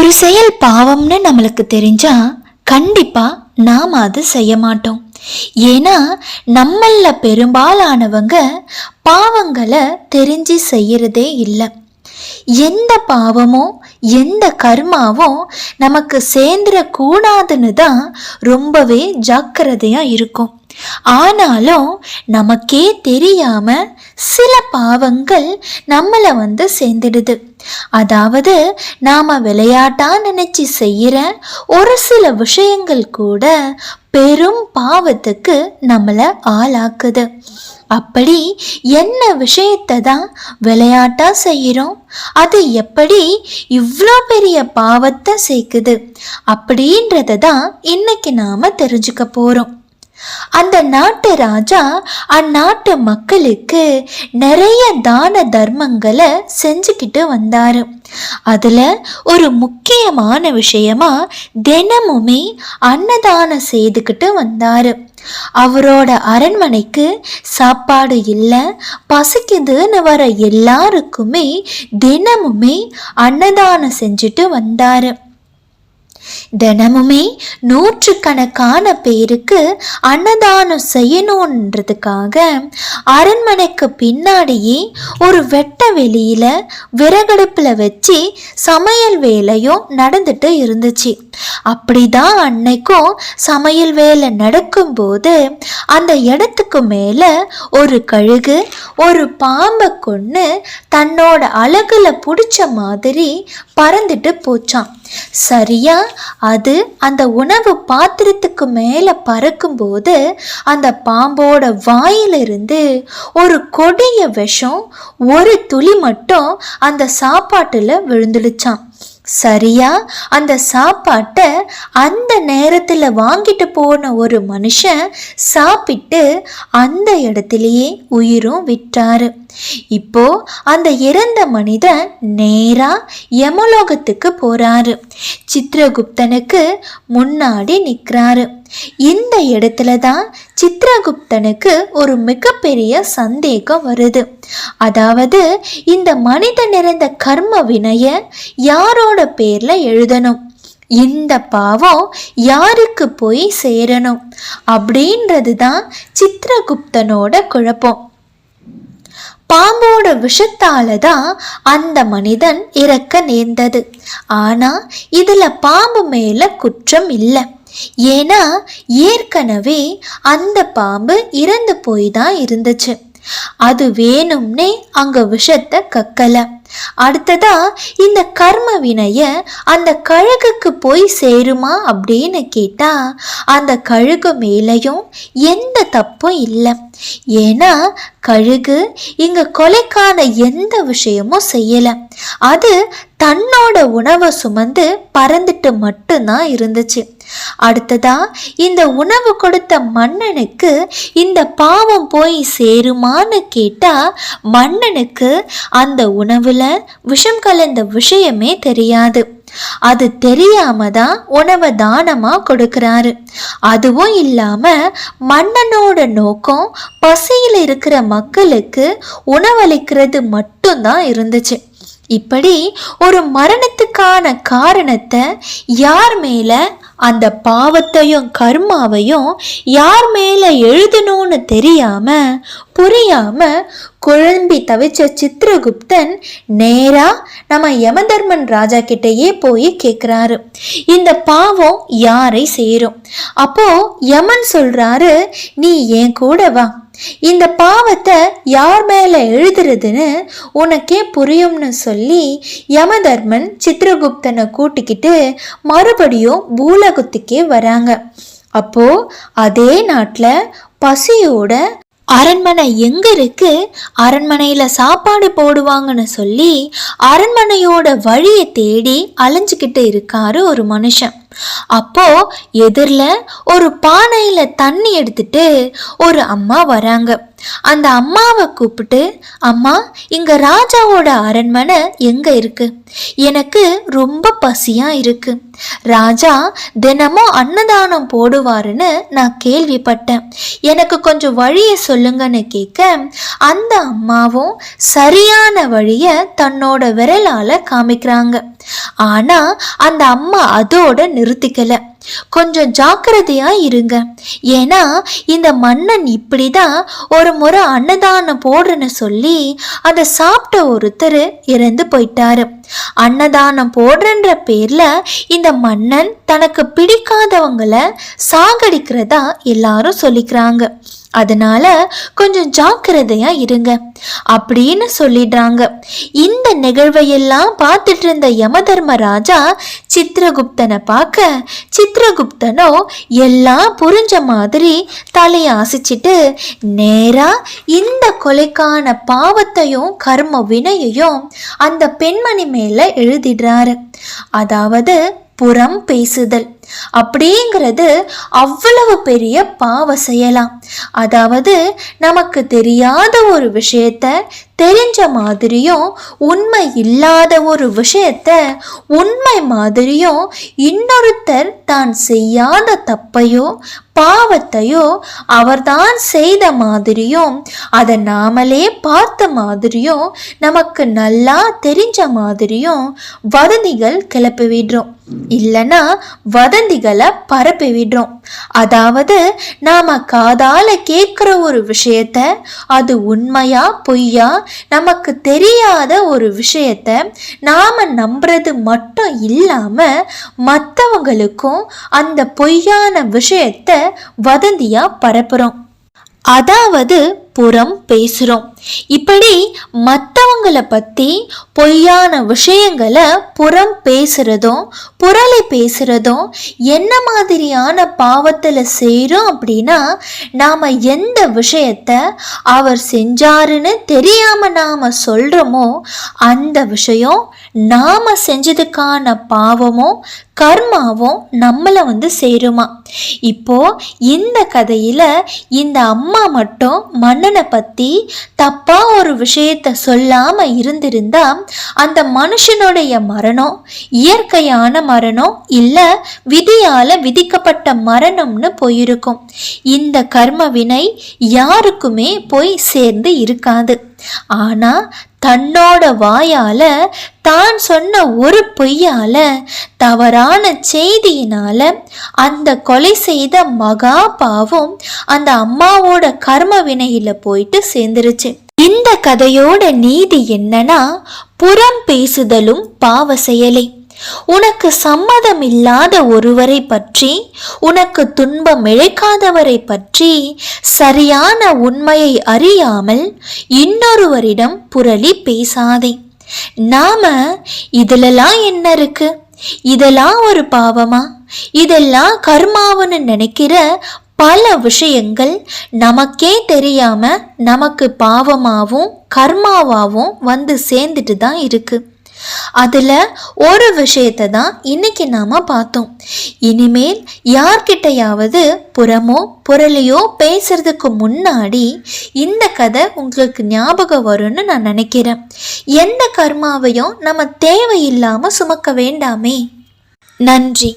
ஒரு செயல் பாவம்னு நம்மளுக்கு தெரிஞ்சா கண்டிப்பா நாம் அது செய்ய மாட்டோம். ஏன்னா நம்மள பெரும்பாலானவங்க பாவங்களை தெரிஞ்சு செய்யறதே இல்லை. எந்த பாவமோ எந்த கர்மாவும் நமக்கு சேர்ந்துடக்கூடாதுன்னு தான் ரொம்பவே ஜாக்கிரதையாக இருக்கும். ஆனாலும் நமக்கே தெரியாம சில பாவங்கள் நம்மளை வந்து சேர்ந்துடுது. அதாவது நாம விளையாட்டா நினைச்சு செய்யற ஒரு சில விஷயங்கள் கூட பெரும் பாவத்துக்கு நம்மளை ஆளாக்குது. அப்படி என்ன விஷயத்தை தான் விளையாட்டா செய்கிறோம் அது எப்படி இவ்வளோ பெரிய பாவத்தை சேர்க்குது? அப்படின்றத தான் இன்னைக்கு நாம தெரிஞ்சுக்க போறோம். அந்த நாட்டு ராஜா அந்நாட்டு மக்களுக்கு நிறைய தான தர்மங்களை செஞ்சுக்கிட்டு வந்தாரு. அதுல ஒரு முக்கியமான விஷயமா தினமுமே அன்னதானம் செய்துக்கிட்டு வந்தாரு. அவரோட அரண்மனைக்கு சாப்பாடு இல்லை பசிக்குதுன்னு வர எல்லாருக்குமே தினமுமே அன்னதானம் செஞ்சுட்டு வந்தாரு. தினமுமே நூற்றுக்கணக்கான பேருக்கு அன்னதானம் செய்யணுன்றதுக்காக அரண்மனைக்கு பின்னாடியே ஒரு வெட்ட வெளியில விறகடுப்புல வச்சு சமையல் வேலையும் நடந்துட்டு இருந்துச்சு. அப்படிதான் அன்னைக்கும் சமையல் வேலை நடக்கும்போது அந்த இடத்துக்கு மேல ஒரு கழுகு ஒரு பாம்பை கொண்டு தன்னோட அழகுல பிடிச்ச மாதிரி பறந்துட்டு போச்சான் சரியா? அது அந்த உணவு பாத்திரத்துக்கு மேலே பறக்கும்போது அந்த பாம்போட வாயிலிருந்து ஒரு கொடிய விஷம் ஒரு துளி மட்டும் அந்த சாப்பாட்டில் விழுந்துடுச்சான் சரியா? அந்த சாப்பாட்டை அந்த நேரத்தில் வாங்கிட்டு போன ஒரு மனுஷன் சாப்பிட்டு அந்த இடத்துலையே உயிரும் விட்டாரு. இப்போ அந்த இறந்த மனிதன் நேரா யமலோகத்துக்கு போறாரு. சித்திரகுப்தனுக்கு முன்னாடி நிற்கிறாரு இந்த இடத்துல தான் சித்ரகுப்தனுக்கு ஒரு மிகப்பெரிய சந்தேகம் வருது. அதாவது இந்த மனித நிறைந்த கர்ம வினைய யாரோட பேர்ல எழுதணும்? இந்த பாவம் யாருக்கு போய் சேரணும்? அப்படின்றது தான் சித்ரகுப்தனோட குழப்பம். பாம்போட விஷத்தால தான் அந்த மனிதன் இறக்க நேர்ந்தது. ஆனா இதுல பாம்பு மேல குற்றம் இல்லை. ஏன்னா ஏற்கனவே அந்த பாம்பு இறந்து போய் தான் இருந்துச்சு. அது வேணும்னே அங்க விஷத்தை கக்கல. அடுத்ததா இந்த கர்ம வினைய அந்த கழுகுக்கு போய் சேருமா அப்படின்னு கேட்டா அந்த கழுகு மேலையும் எந்த தப்பும் இல்லை. ஏன்னா கழுகு இங்க கொலைக்கான எந்த விஷயமும் செய்யல. அது தன்னோட உணவை சுமந்து பறந்துட்டு மட்டும்தான் இருந்துச்சு. அடுத்ததா இந்த உணவு கொடுத்த மன்னனுக்கு இந்த பாவம் போய் சேருமான்னு கேட்டா மன்னனுக்கு அந்த உணவுல விஷம் கலந்த விஷயமே தெரியாது. அது தெரியாம தான் உணவை தானமா கொடுக்கறாரு. அதுவும் இல்லாம மன்னனோட நோக்கம் பசியில் இருக்கிற மக்களுக்கு உணவளிக்கிறது மட்டும்தான் இருந்துச்சு. இப்படி ஒரு மரணத்துக்கான காரணத்தை யார் மேல அந்த பாவத்தையும் கர்மாவையும் யார் மேல எழுதணும்னு தெரியாம புரியாம குழம்பி தவிச்ச சித்திரகுப்தன் நேரா நம்ம யமதர்மன் ராஜா கிட்டயே போய் கேட்குறாரு இந்த பாவம் யாரை சேரும்? அப்போ யமன் சொல்றாரு நீ என் கூட வா. இந்த பாவத்தை யார் மேலே எழுதுறதுன்னு உனக்கே புரியும்னு சொல்லி யமதர்மன் சித்திரகுப்தனை கூட்டிக்கிட்டு மறுபடியும் பூலகுத்துக்கே வராங்க. அப்போ அதே நாட்டில் பசியோட அரண்மனை எங்க இருக்கு? அரண்மனையில சாப்பாடு போடுவாங்கன்னு சொல்லி அரண்மனையோட வழியை தேடி அலைஞ்சுக்கிட்டு இருக்காரு ஒரு மனுஷன். அப்போ எதிரில் ஒரு பானையில தண்ணி எடுத்துட்டு ஒரு அம்மா வராங்க. அந்த அம்மாவை கூப்பிட்டு அம்மா இங்க ராஜாவோட அரண்மனை எங்க இருக்கு? எனக்கு ரொம்ப பசியா இருக்கு. ராஜா தினமும் அன்னதானம் போடுவாருன்னு நான் கேள்விப்பட்டேன். எனக்கு கொஞ்சம் வழியை சொல்லுங்கன்னு கேட்க அந்த அம்மாவும் சரியான வழியை தன்னோட விரலால காமிக்கிறாங்க. ஆனா அந்த அம்மா அதோட நிறுத்திக்கல. கொஞ்சம் ஜாக்கிரதையா இருங்க. ஏன்னா இந்த மன்னன் இப்படிதான் ஒரு முறை அன்னதானம் போடுறேன்னு சொல்லி அதை சாப்பிட்ட ஒருத்தர் இறந்து போயிட்டாரு. அன்னதானம் போடுறன்ற பேர்ல இந்த மன்னன் தனக்கு பிடிக்காதவங்களை சாகடிக்கிறதா எல்லாரும் சொல்லிக்கிறாங்க. அதனால கொஞ்சம் ஜாக்கிரதையா இருங்க. அப்படின்னு சொல்லிடுறாங்க. இந்த நிகழ்வையெல்லாம் பார்த்துட்டு இருந்த யமதர்மராஜா சித்திரகுப்தனை பார்க்க சித்திரகுப்தனோ எல்லாம் புரிஞ்ச மாதிரி தலையை அசைச்சிட்டு நேரா இந்த கொலைக்கான பாவத்தையும் கர்ம வினையையும் அந்த பெண்மணி மேல எழுதிடுறாரு. அதாவது புறம் பேசுதல். அப்படிங்கிறது அவ்வளவு பெரிய பாவ செய்யலாம் அதாவது நமக்கு தெரியாத ஒரு விஷயத்த தெரிஞ்ச மாதிரியும் உண்மை இல்லாத ஒரு விஷயத்த உண்மை மாதிரியும் இன்னொருத்தர் தான் செய்யாத தப்பையோ பாவத்தையோ அவர்தான் செய்த மாதிரியும் அதை நாமளே பார்த்த மாதிரியும் நமக்கு நல்லா தெரிஞ்ச மாதிரியும் வதந்திகள் கிளப்பி விடுறோம் இல்லைன்னா வதந்திகளை பரப்பி விடுறோம் அதாவது நாம காதால கேட்குற ஒரு விஷயத்த அது உண்மையா பொய்யா நமக்கு தெரியாத ஒரு விஷயத்த நாம நம்புறது மட்டும் இல்லாம மற்றவங்களுக்கும் அந்த பொய்யான விஷயத்த வதந்தியா பரப்புறோம். அதாவது புறம் பேசுகிறோம் இப்படி மற்றவங்களை பற்றி பொய்யான விஷயங்களை புறம் பேசுகிறதும் புரளி பேசுகிறதும் என்ன மாதிரியான பாவத்தில் செய்கிறோம் அப்படின்னா நாம் எந்த விஷயத்த அவர் செஞ்சாருன்னு தெரியாமல் நாம் சொல்கிறோமோ அந்த விஷயம் நாம் செஞ்சதுக்கான பாவமும் கர்மாவும் நம்மளை வந்து சேருமா. இப்போ இந்த கதையில் இந்த அம்மா மட்டும் மன்னனை பற்றி தப்பாக ஒரு விஷயத்த சொல்லாமல் இருந்திருந்தா அந்த மனுஷனுடைய மரணம் இயற்கையான மரணம் இல்லை விதியால் விதிக்கப்பட்ட மரணம்னு போயிருக்கும். இந்த கர்ம வினை யாருக்குமே போய் சேர்ந்து இருக்காது. ஆனா தன்னோட வாயால தான் சொன்ன ஒரு பொய்யால தவறான செய்தியினால அந்த கொலை செய்த மகா பாவம் அந்த அம்மாவோட கர்ம வினையில போயிட்டு சேர்ந்துருச்சு. இந்த கதையோட நீதி என்னன்னா புறம் பேசுதலும் பாவ செயலை. உனக்கு சம்மதம் இல்லாத ஒருவரை பற்றி உனக்கு துன்பம் இழைக்காதவரை பற்றி சரியான உண்மையை அறியாமல் இன்னொருவரிடம் புரளி பேசாதே. நாம இதுலலாம் என்ன இருக்கு? இதெல்லாம் ஒரு பாவமா? இதெல்லாம் கர்மாவன்னு நினைக்கிற பல விஷயங்கள் நமக்கே தெரியாம நமக்கு பாவமாகவும் கர்மாவாகவும் வந்து சேர்ந்துட்டு தான் இருக்குது அதில் ஒரு விஷயத்தை தான் இன்னைக்கு நாம் பார்த்தோம். இனிமேல் யார்கிட்டையாவது புறமோ புரளையோ பேசுறதுக்கு முன்னாடி இந்த கதை உங்களுக்கு ஞாபகம் வரும்னு நான் நினைக்கிறேன். எந்த கர்மாவையும் நம்ம தேவையில்லாமல் சுமக்க வேண்டாமே. நன்றி.